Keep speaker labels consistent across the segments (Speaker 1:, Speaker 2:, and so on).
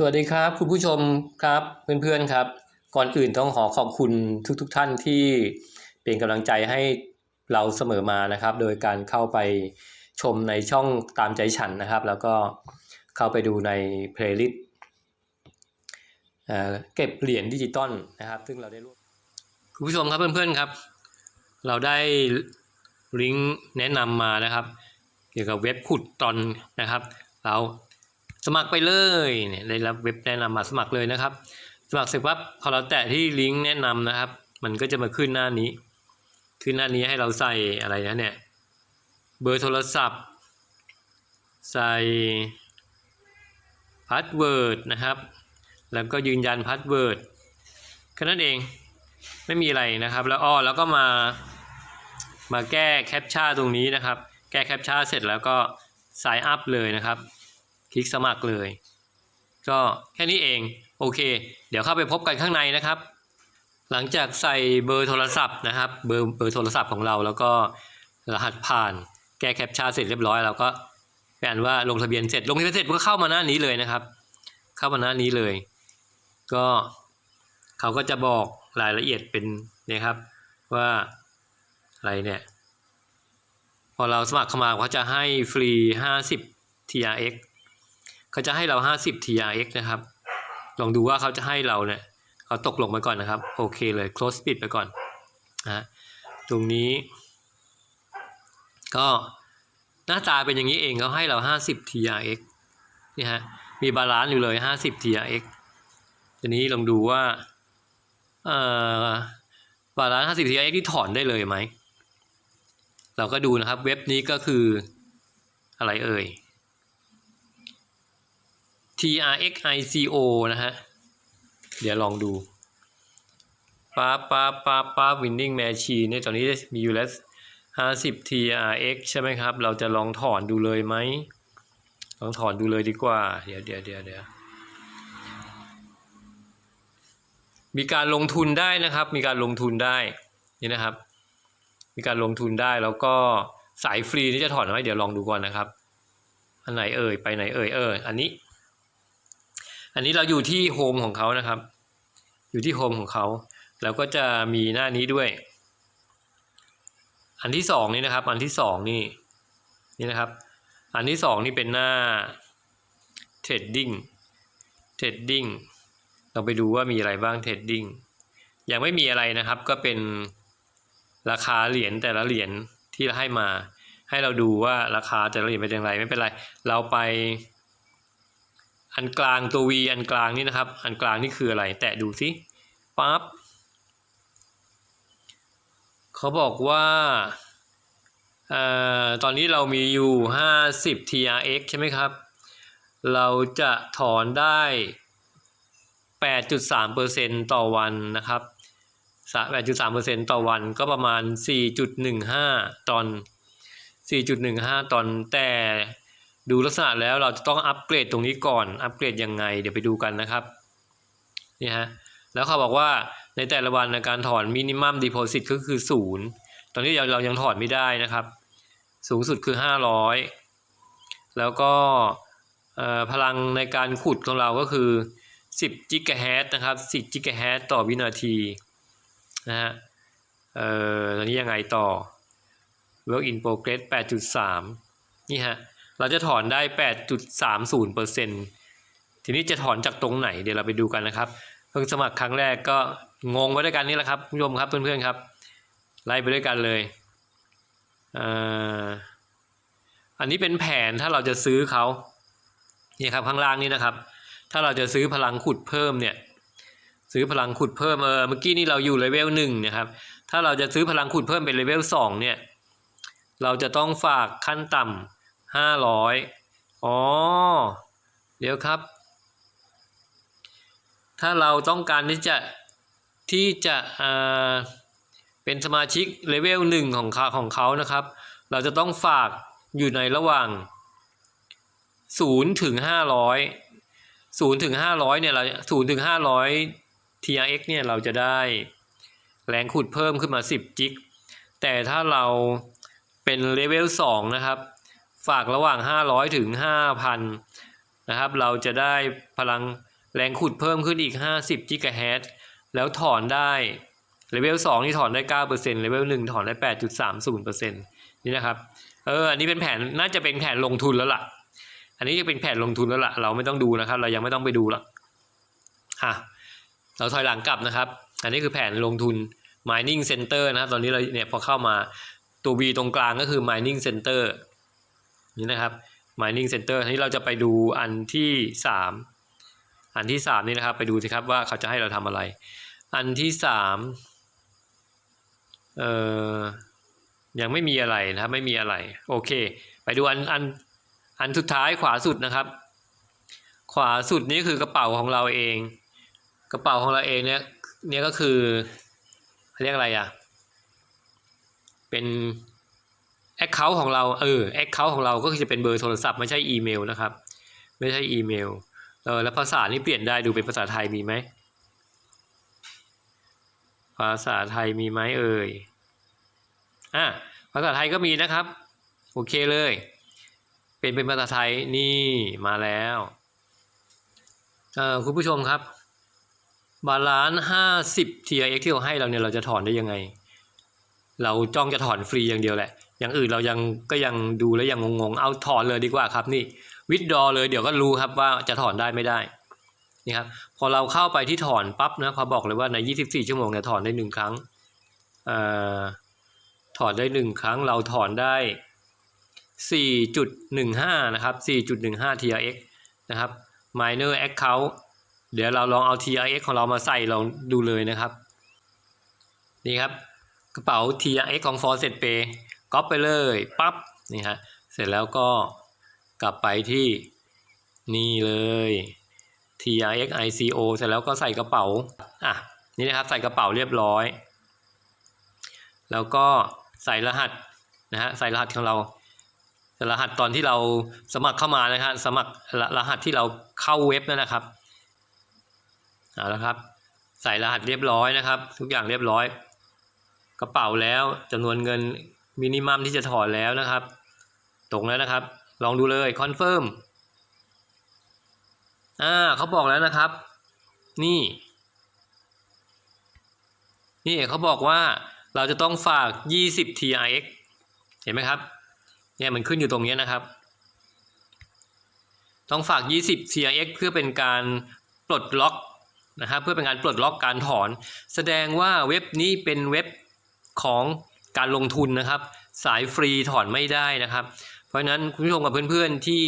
Speaker 1: สวัสดีครับคุณผู้ชมครับเพื่อนๆครับ ก่อนอื่นต้องขอขอบคุณทุกๆทท่านที่เป็นกำลังใจให้เราเสมอมานะครับ โดยการเข้าไปชมในช่องตามใจฉันนะครับ แล้วก็เข้าไปดูในเพลย์ลิสต์เก็บเหรียญดิจิตอลนะครับ ซึ่งเราได้ร่วมคุณผู้ชมครับเพื่อนๆครับ เราได้ลิงก์แนะนำมานะครับ เกี่ยวกับเว็บขุดตอนนะครับ เรา สมัครไปเลยเนี่ยได้รับเว็บแนะนำมาสมัครเลยนะครับ สมัครเสร็จปั๊บพอเราแตะที่ลิงก์แนะนำนะครับ มันก็จะมาขึ้นหน้านี้ ขึ้นหน้านี้ให้เราใส่อะไรนะเนี่ยเบอร์โทรศัพท์ ใส่พาสเวิร์ดนะครับ แล้วก็ยืนยันพาสเวิร์ดแค่นั้นเองไม่มีอะไรนะครับ แล้วอ้อแล้วก็มามาแก้แคปชั่นตรงนี้นะครับ แก้แคปชั่นเสร็จแล้วก็ sign up เลยนะครับ คลิกสมัครเลย ก็แค่นี้เอง โอเค เดี๋ยวเข้าไปพบกันข้างในนะครับ หลังจากใส่เบอร์โทรศัพท์นะครับ เบอร์เบอร์โทรศัพท์ของเราแล้วก็รหัสผ่านแก้แคปชั่นเสร็จเรียบร้อยเราก็แปลว่าลงทะเบียนเสร็จลงทะเบียนเสร็จก็เข้ามาหน้านี้เลยนะครับ เข้ามาหน้านี้เลย ก็เขาก็จะบอกรายละเอียดเป็นเนี่ยครับว่าอะไรเนี่ยพอเราสมัครเข้ามาเขาจะให้ฟรี 50 TRX เขาจะให้เรา 50 TRX นะครับ ลองดูว่าเขาจะให้เราเนี่ยเขาตกลงไปก่อนนะครับ โอเคเลย close ปิดไปก่อนนะตรงนี้ ก็หน้าตาเป็นอย่างนี้เองเขาให้เรา 50 TRX นี่ฮะ มีบาลานซ์อยู่เลย 50 TRX ทีนี้ลองดูว่าเอ่อบาลานซ์ 50 TRX ที่ถอนได้เลยไหม เราก็ดูนะครับ เว็บนี้ก็คืออะไรเอ่ย TRXICO นะฮะ เดี๋ยวลองดูป้าป้าป้าป้า winning machine เนี่ยตอนนี้มีอยู่แล้ว50 TRX ใช่ไหมครับ เราจะลองถอนดูเลยไหม ลองถอนดูเลยดีกว่า เดี๋ยวเดี๋ยวเดี๋ยวเดี๋ยวมีการลงทุนได้นะครับ มีการลงทุนได้ นี่นะครับ มีการลงทุนได้แล้วก็สายฟรีนี่จะถอนไหมเดี๋ยวลองดูก่อนนะครับ อันไหนเอ่ย ไปไหนเอ่ย เออ อันนี้ อันนี้เราอยู่ที่โฮมของเขานะครับ อยู่ที่โฮมของเขาแล้วก็จะมีหน้านี้ด้วย อันที่สองนี่นะครับ อันที่สองนี่นี่นะครับ อันที่สองนี่เป็นหน้า trading trading เราไปดูว่ามีอะไรบ้าง trading ยังไม่มีอะไรนะครับ ก็เป็นราคาเหรียญแต่ละเหรียญที่ให้มา ให้เราดูว่าราคาแต่ละเหรียญเป็นอย่างไรไม่เป็นไร เราไป อันกลางตัว V อันกลางนี่นะครับ อันกลางนี่คืออะไร แตะดูสิปั๊บเขาบอกว่าออตอนนี้เรามีอยู่ 50 TRX ใช่ไหมครับ เราจะถอนได้ 8.3%ต่อวันนะครับ 8.3%ต่อวันก็ประมาณ 4.15 ตอน 4.15 ตอนแต่ ดูลักษณะแล้วเราจะต้องอัปเกรดตรงนี้ก่อน อัปเกรดยังไง เดี๋ยวไปดูกันนะครับ นี่ฮะ แล้วเขาบอกว่าในแต่ละวันในการถอนมินิมัมดีโพซิตก็คือ0ตอนนี้เราเรายังถอนไม่ได้นะครับ สูงสุดคือ 500 แล้วก็พลังในการขุดของเราก็คือ 10กิกะเฮิรตซ์นะครับ 10กิกะเฮิรตซ์ต่อวินาทีนะฮะเอ่อตอนนี้ยังไงต่อ work in progress 8.3 นี่ฮะ เราจะถอนได้ 8.30%ทีนี้จะถอนจากตรงไหนเดี๋ยวเราไปดูกันนะครับเพิ่งสมัครครั้งแรกก็งงไปด้วยกันนี่แหละครับคุณผู้ชมครับเพื่อนๆครับ ไล่ไปด้วยกันเลยออันนี้เป็นแผนถ้าเราจะซื้อเขาเนี่ยครับข้างล่างนี่นะครับ ถ้าเราจะซื้อพลังขุดเพิ่มเนี่ยซื้อพลังขุดเพิ่มเออเมื่อกี้นี่เราอยู่เลเวลหนึ่งนะครับ ถ้าเราจะซื้อพลังขุดเพิ่มเป็นเลเวลสองเนี่ย เราจะต้องฝากขั้นต่ำ ห้าร้อยอ๋อ เดี๋ยวครับ ถ้าเราต้องการที่จะที่จะอ่าเป็นสมาชิกเลเวลหนึ่งของเขาของเขานะครับ เราจะต้องฝากอยู่ในระหว่างศูนย์ถึงห้าร้อยศูนย์ถึงห้าร้อยเนี่ยเราศูนย์ถึงห้าร้อย TRX เนี่ยเราจะได้แรงขุดเพิ่มขึ้นมาสิบจิก แต่ถ้าเราเป็นเลเวลสองนะครับ ฝากระหว่างห้าร้อยถึงห้าพันนะครับ เราจะได้พลังแรงขุดเพิ่มขึ้นอีก 50กิกะเฮตแล้วถอนได้เลเวล2นี่ถอนได้ 9%เลเวล1ถอนได้ 8.30%นี่นะครับ เออ อันนี้เป็นแผน น่าจะเป็นแผนลงทุนแล้วล่ะ อันนี้จะเป็นแผนลงทุนแล้วล่ะ เราไม่ต้องดูนะครับ เรายังไม่ต้องไปดูหรอกอะ เราถอยหลังกลับนะครับ อันนี้คือแผนลงทุน mining center นะครับ ตอนนี้เราเนี่ยพอเข้ามาตัว V ตรงกลางก็คือ mining center นี่นะครับ mining center ทีนี้เราจะไปดูอันที่สามอันที่สามนี่นะครับ ไปดูสิครับว่าเขาจะให้เราทำอะไร อันที่สามเอ่อ ยังไม่มีอะไรนะครับ ไม่มีอะไร โอเค ไปดูอันอันอันสุดท้ายขวาสุดนะครับ ขวาสุดนี่คือกระเป๋าของเราเอง กระเป๋าของเราเองเนี่ยเนี่ยก็คือเขาเรียกอะไรอะ เป็น แอคเคาท์ของเราเออแอคเคาท์ของเราก็คือจะเป็นเบอร์โทรศัพท์ไม่ใช่อีเมลนะครับ ไม่ใช่อีเมลเออแล้วภาษานี่เปลี่ยนได้ดูเป็นภาษาไทยมีไหมภาษาไทยมีไหมเอ่ยอะภาษาไทยก็มีนะครับ โอเคเลย เป็นเป็นภาษาไทยนี่มาแล้วเออคุณผู้ชมครับบาลานซ์ห้าสิบ TRX ที่เขาให้เราเนี่ยเราจะถอนได้ยังไง เราจ้องจะถอนฟรีอย่างเดียวแหละ อย่างอื่นเรายังก็ยังดูแล้วยังงงๆ เอาถอนเลยดีกว่าครับนี่วิดดอเลยเดี๋ยวก็รู้ครับว่าจะถอนได้ไม่ได้นี่ครับพอเราเข้าไปที่ถอนปั๊บนะเขาบอกเลยว่าใน 24 ชั่วโมงเนี่ยถอนได้หนึ่งครั้งเอ่อถอนได้หนึ่งครั้งเราถอนได้ 4.15 นะครับ 4.15 TRX นะครับ minor account เดี๋ยวเราลองเอา TRX ของเรามาใส่ลองดูเลยนะครับ นี่ครับ กระเป๋า TRX ของ Fawcett Pay ก๊อปไปเลยปั๊บนี่ฮะเสร็จแล้วก็กลับไปที่นี่เลย TRX ICO เสร็จแล้วก็ใส่กระเป๋าอะนี่นะครับใส่กระเป๋าเรียบร้อย แล้วก็ใส่รหัสนะฮะใส่รหัสของเราใส่รหัสตอนที่เราสมัครเข้ามานะฮะสมัครรรหัสที่เราเข้าเว็บนั่นนะครับเอาละครับ ใส่รหัสเรียบร้อยนะครับ ทุกอย่างเรียบร้อย กระเป๋าแล้วจำนวนเงิน มินิมัมที่จะถอนแล้วนะครับ ตรงแล้วนะครับ ลองดูเลยคอนเฟิร์มอ่าเขาบอกแล้วนะครับ นี่ นี่เขาบอกว่าเราจะต้องฝาก 20 TRX เห็นไหมครับ เนี่ยมันขึ้นอยู่ตรงนี้นะครับ ต้องฝาก 20 TRX เพื่อเป็นการปลดล็อกนะครับ เพื่อเป็นการปลดล็อกการถอน แสดงว่าเว็บนี้เป็นเว็บของ การลงทุนนะครับ สายฟรีถอนไม่ได้นะครับ เพราะฉะนั้นคุณผู้ชมกับเพื่อนๆที่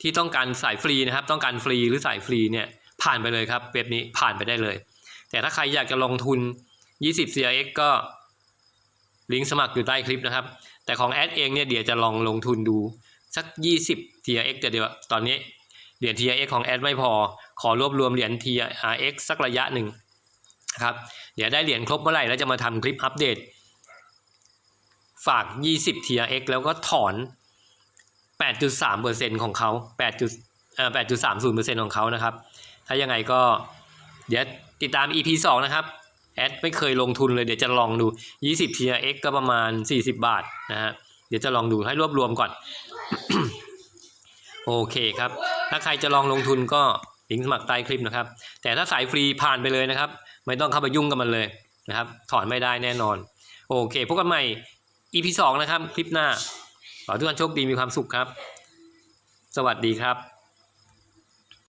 Speaker 1: ที่ต้องการสายฟรีนะครับ ต้องการฟรีหรือสายฟรีเนี่ยผ่านไปเลยครับเว็บนี้ผ่านไปได้เลย แต่ถ้าใครอยากจะลงทุน 20 CRX ก็ลิงก์สมัครอยู่ใต้คลิปนะครับ แต่ของแอดเองเนี่ยเดี๋ยวจะลองลงทุนดูสัก 20 TRX แต่เดี๋ยวตอนนี้เหรียญ TRX ของแอดไม่พอ ขอรวบรวมเหรียญ TRX สักระยะหนึ่งนะครับ เดี๋ยวได้เหรียญครบเมื่อไหร่แล้วจะมาทำคลิปอัปเดต ฝาก 20 TRX แล้วก็ถอน 8.3%ของเขา8จุดเอ่อ8.30%ของเขานะครับ ถ้ายังไงก็เดี๋ยวติดตาม EP 2 นะครับ แอดไม่เคยลงทุนเลยเดี๋ยวจะลองดู 20 TRX ก็ประมาณ 40 บาทนะฮะ เดี๋ยวจะลองดูให้รวบรวมก่อน โอเคครับ ถ้าใครจะลองลงทุนก็ลิงก์สมัครใต้คลิปนะครับ แต่ถ้าสายฟรีผ่านไปเลยนะครับ ไม่ต้องเข้าไปยุ่งกับมันเลยนะครับ ถอนไม่ได้แน่นอน โอเคพบกันใหม่ EP 2นะครับ คลิปหน้า ขอทุกท่านโชคดีมีความสุขครับ สวัสดีครับ